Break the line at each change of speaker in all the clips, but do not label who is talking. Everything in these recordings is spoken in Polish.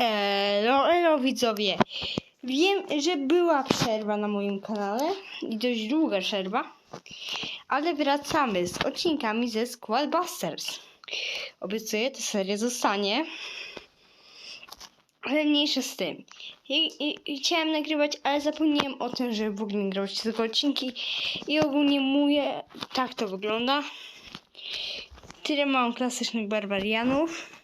Elo, elo widzowie. Wiem, że była przerwa na moim kanale i dość długa przerwa, ale wracamy z odcinkami ze Squadbusters. Obiecuję, ta seria zostanie, ale mniejsza z tym. I, i, i chciałem nagrywać, ale zapomniałem o tym, że w ogóle nagrywać tylko odcinki i ogólnie mówię, tak to wygląda. Tyle mam klasycznych barbarianów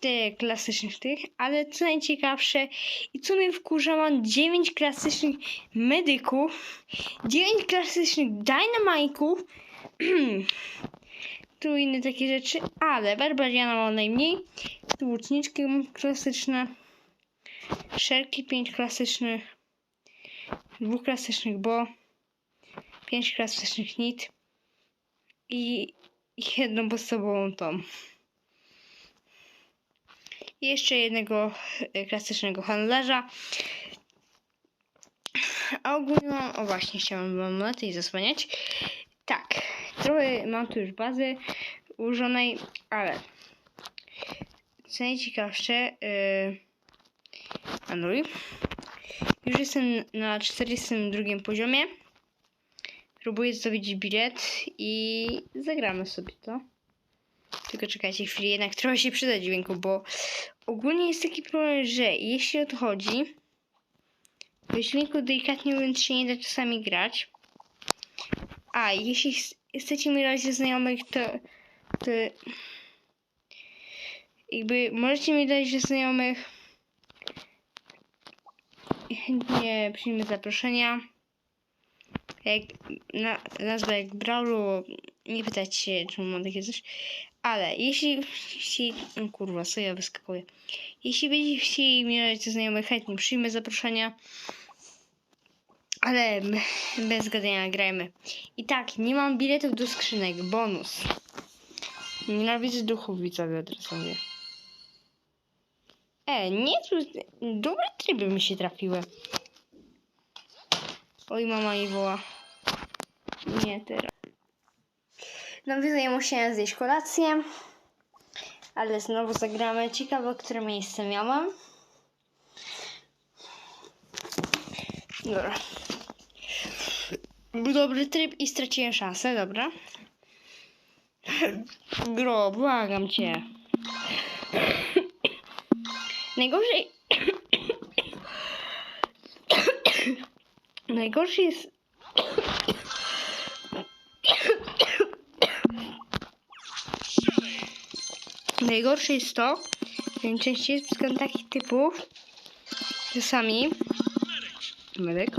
te klasycznych tych, ale co najciekawsze i co mnie wkurza, mam 9 klasycznych medyków, 9 klasycznych dynamajków, tu inne takie rzeczy, ale barbariana mam najmniej, tu łuczniczki klasyczne, szerki 5 klasycznych, dwóch klasycznych bo, 5 klasycznych nit i jedną podstawową tą. I jeszcze jednego e, klasycznego handlarza. A ogólnie mam, o właśnie, chciałam wam tej zasłaniać. Tak, trochę mam tu już bazy ułożonej, ale co najciekawsze, yy, Android. Już jestem na 42 poziomie. Próbuję zdobyć bilet i zagramy sobie to. Tylko czekajcie chwilę, jednak trochę się przyda dźwięku, bo ogólnie jest taki problem, że jeśli o to chodzi, to dźwięku delikatnie mówiąc się nie da czasami grać. A jeśli ch- chcecie mi dać znajomych, to, to jakby możecie mi dać ze znajomych chętnie przyjmę zaproszenia. Jak na, nazwa jak Brawlu, nie pytać się, czemu mam takie coś. Ale jeśli, kurwa, co ja wyskakuję. Jeśli będziecie chcieli mieć ze znajomych, chętnie przyjmę zaproszenia. Ale bez gadania grajmy. I tak, nie mam biletów do skrzynek. Bonus. Nienawidzę duchów widzowie od razu mówię. E, nie, dobre tryby mi się trafiły. Oj, mama jej woła. Nie, teraz. No ja musiałem zjeść kolację. Ale znowu zagramy. Ciekawe, które miejsce miałam. Dobra. Był dobry tryb i straciłem szansę, dobra. Gro, błagam cię. Najgorzej... Najgorszy jest Najgorsze jest to, że najczęściej spotykam takich typów, czasami, medyk,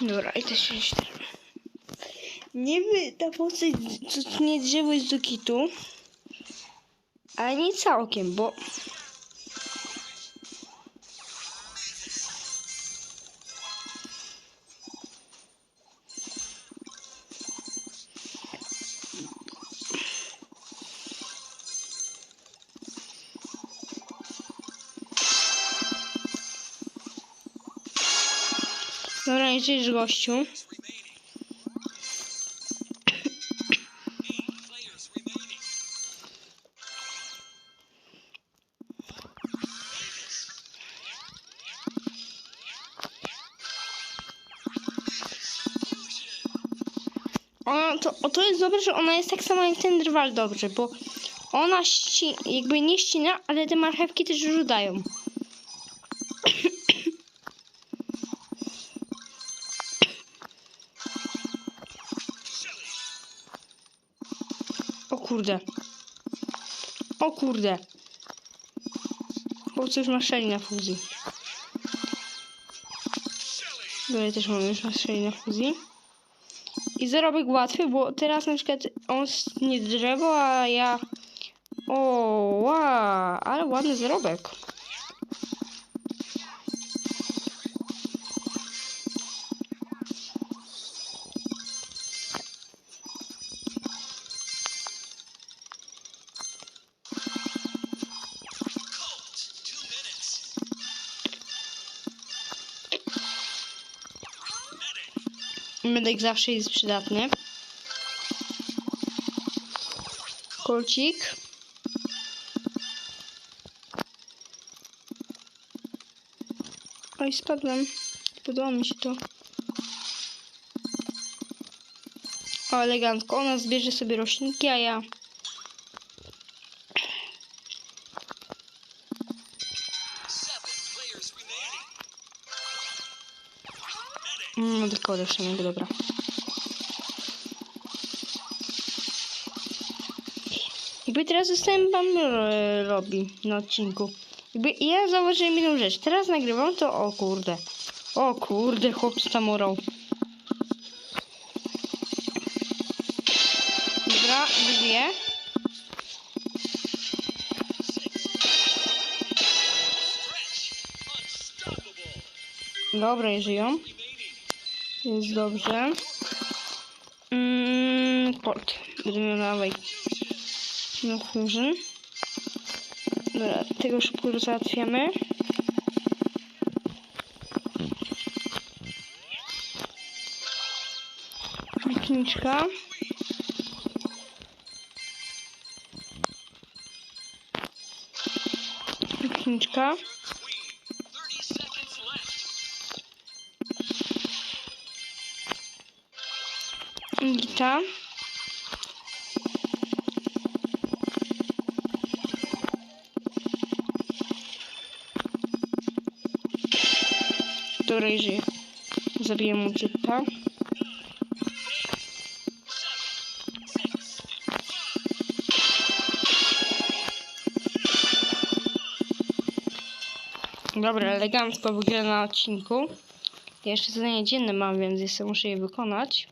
Dobra, i też się Nie wy, ta postać, nie drzewo jest do kitu, ale nie całkiem, bo Jedziesz gościu. Ona, to, o, to jest dobre, że ona jest tak samo jak ten drwal dobrze, bo ona ści, jakby nie ścina, ale te marchewki też rzucają. Kurde. O kurde. Bo coś ma szeli na fuzji. Dobra, też mamy już szeli na fuzji. I zarobek łatwy, bo teraz na przykład on nie drzewo, a ja... O, wow, ale ładny zarobek. Medek zawsze jest przydatny. Kolcik. Oj, spadłem. Podoba mi się to. O, elegancko. Ona zbierze sobie roślinki, a ja... Dekory samego, dobra. Jakby teraz zostałem wam e, robi na odcinku. Jakby ja zauważyłem jedną rzecz. Teraz nagrywam to o kurde. O kurde, chłop tam orał. Dobra, dwie. Dobra, żyją. Jest dobrze. Mm, port. Miał dawaj. No fusion. Dobra, tego szybko załatwiamy. Pikniczka. Pikniczka. Dobra, żyje. Zabiję mu typa. Dobra, elegancko wygląda na odcinku. Jeszcze zadanie dzienne mam, więc jeszcze muszę je wykonać.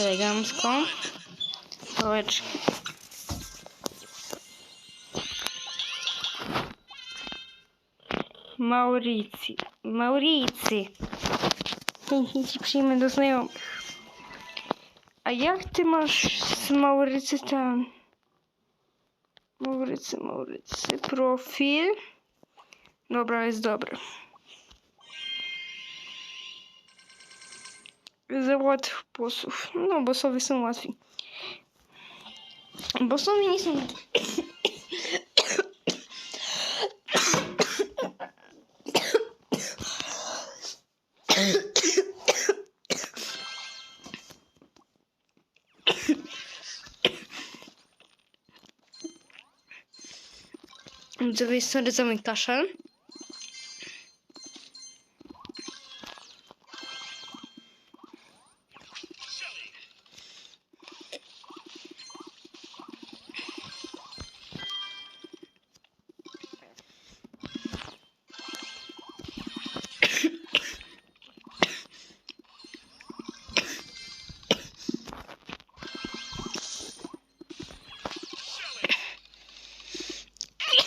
Elegancko. Pałeczki. Mauricji. Mauricji. Ci przyjmę do znajomych. A jak ty masz z Maurycy ten... Maurycy, Maurycy. Profil. Dobra, jest dobry. Za łatwych bossów. No, bossowie są łatwi. Bossowie nie są... Widzowie, sorry za mój kaszel.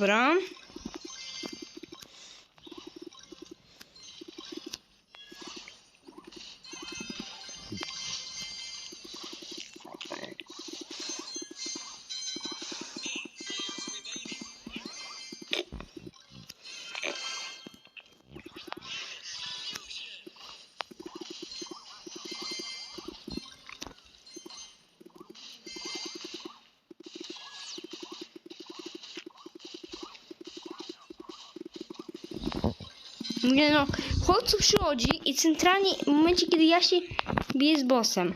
Dobra. Nie no, chłopcu przychodzi i centralnie w momencie, kiedy ja się biję z bossem.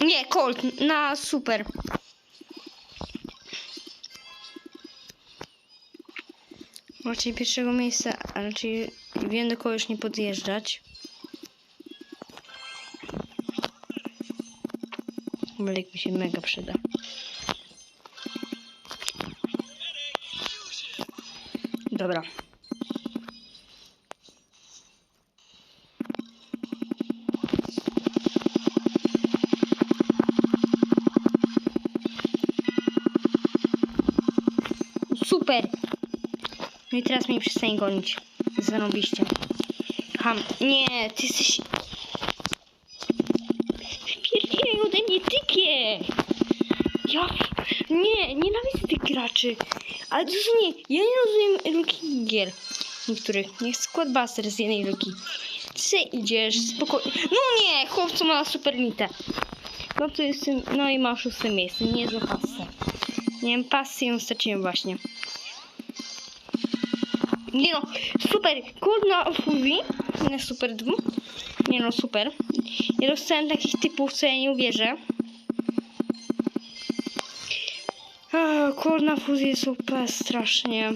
Nie, Colt, na super. Raczej pierwszego miejsca, a wiem do kogoś nie podjeżdżać. Mlek mi się mega przyda. Dobra. No i teraz mnie przestań gonić. Zarobiście. Ham. Nie, ty jesteś... Pierdzielaj ode mnie typie! Ja... Nie, nienawidzę tych graczy. Ale to nie... Ja nie rozumiem luki gier. Niektórych. Niech skład buster z jednej luki. Ty idziesz spokojnie. No nie, chłopcu ma super nitę. No to jest... No i ma szóste miejsce. Nie za. Nie wiem, pasję straciłem właśnie. Nie no, super, kurna fuzi, nie super dwu, nie no super. Ja dostałem takich typów, co ja nie uwierzę. Kurna fuzja jest super, strasznie.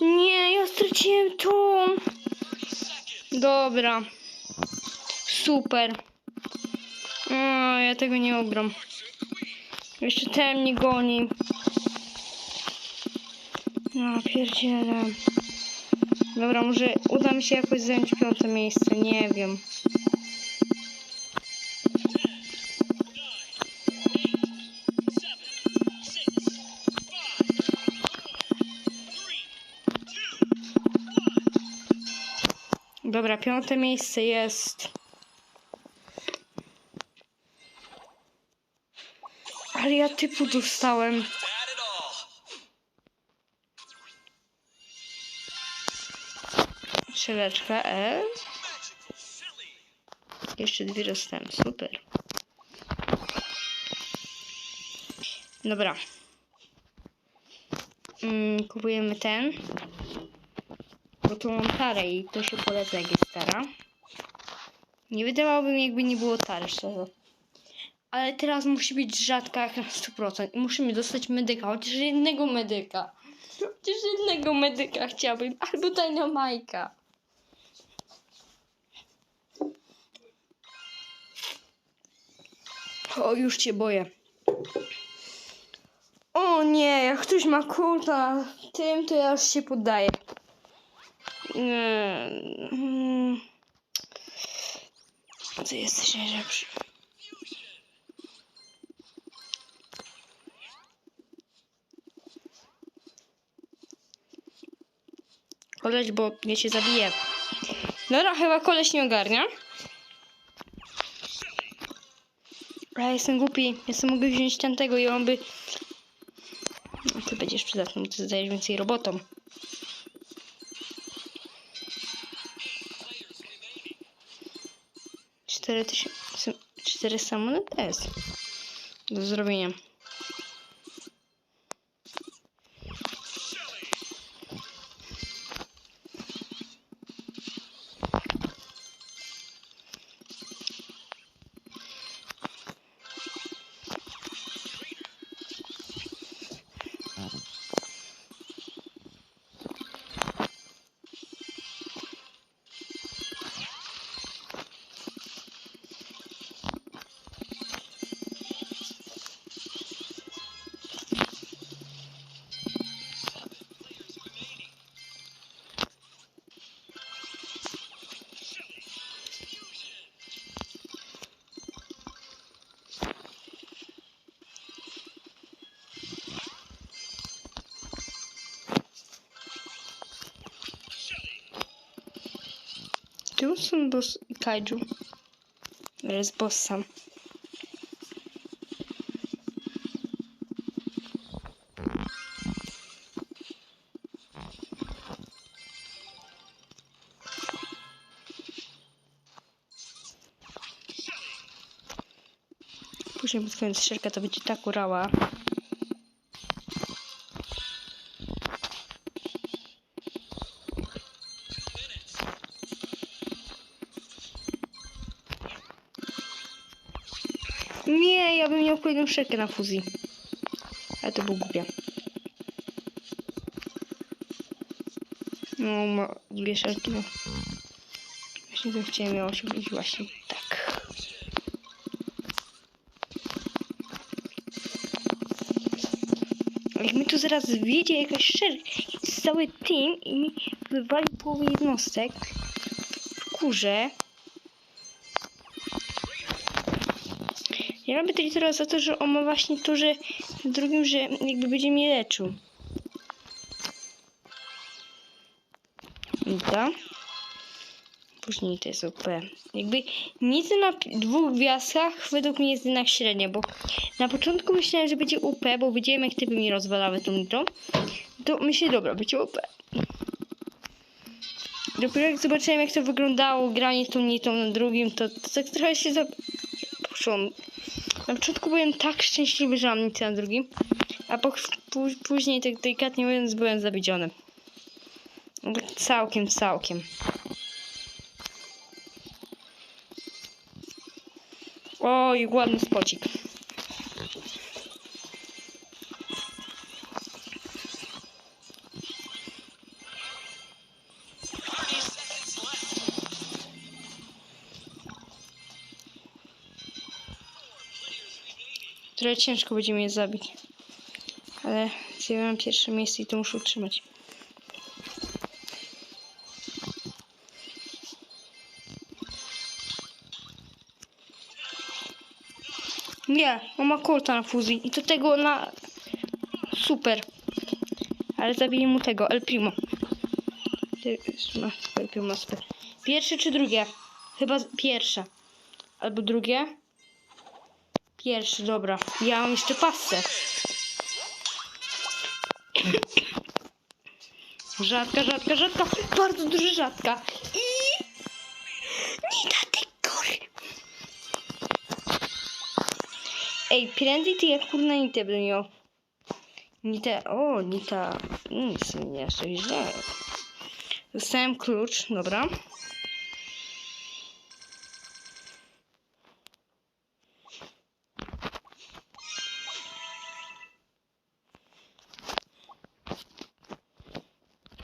Nie, ja straciłem to. Dobra. Super. O, ja tego nie ogram. Jeszcze ten mnie goni. No, pierdzielę. Dobra, może uda mi się jakoś zająć piąte miejsce, nie wiem. Dobra, piąte miejsce jest. Ale ja typu dostałem. Strzeleczka
silly.
Jeszcze dwie dostałem, super. Dobra. Mm, kupujemy ten. Bo tu mam tarę i to się poleca jak jest tara. Nie wydawałoby mi jakby nie było tary, szczerze. Ale teraz musi być rzadka jak na 100%. I musimy dostać medyka, chociaż jednego medyka. Chociaż jednego medyka chciałbym. Albo Dynamajka. O, już cię boję. O nie, jak ktoś ma kulta na tym, to ja już się poddaję. Nie. mm. Ty jesteś najlepszy. Koleś, bo mnie cię zabije. Dobra, chyba koleś nie ogarnia. Ja jestem głupi. Ja sobie mogę wziąć tamtego i on by... No, ty będziesz przydatny, ty zadajesz więcej robotą. Cztery tysiące... Czterysta monet jest. Do zrobienia. Tu są kaiju. Jest boss sam. To będzie tak urała. mam kolejną szczelkę na fuzji. Ale to było głupie. No, ma dwie szelki, no. Właśnie to chciałem miało się właśnie tak. Jak mi tu zaraz wiedzie jakaś szerka, cały team i mi wywali połowę jednostek w kurze. Ja robię Tritora za to, że on ma właśnie to, że w drugim, że jakby będzie mnie leczył. Dobra. Później to jest OP. Jakby nic na dwóch gwiazdkach według mnie jest jednak średnia, bo na początku myślałem, że będzie UP, bo widziałem jak typy mi rozwalały tą nitrą. To myślę, dobra, będzie UP. Dopiero jak zobaczyłem jak to wyglądało, granie tą nitrą na drugim, to, to tak trochę się Na początku byłem tak szczęśliwy, że mam nic na drugim, a po, pó, później tak delikatnie mówiąc byłem zawiedziony. Całkiem, całkiem. Oj, ładny spocik. Trochę ciężko będzie mnie zabić. Ale zjadłem pierwsze miejsce i to muszę utrzymać. Nie, on ma kolta na fuzji i to tego na... Super. Ale zabiję mu tego, El Primo. Ma- El Primo. Pierwsze czy drugie? Chyba pierwsze. Albo drugie. Pierwszy, dobra. Ja mam jeszcze pasę. Rzadka, rzadka, rzadka. Bardzo duża rzadka. I... Nita, ty kury. Ej, prędzej ty jak kurna nitę będę miał. Nita, o, Nita. Nic nie jest to źle. Dostałem klucz, dobra.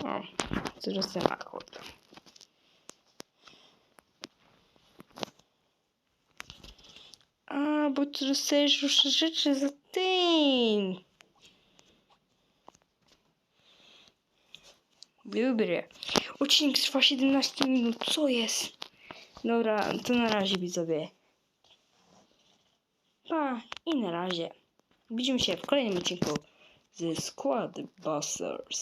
O, ten akord. A, bo ty dostajesz już rzeczy za tym. Dobre. Odcinek trwa 17 minut. Co jest? Dobra, to na razie widzowie. Pa i na razie. Widzimy się w kolejnym odcinku ze Squad Busters.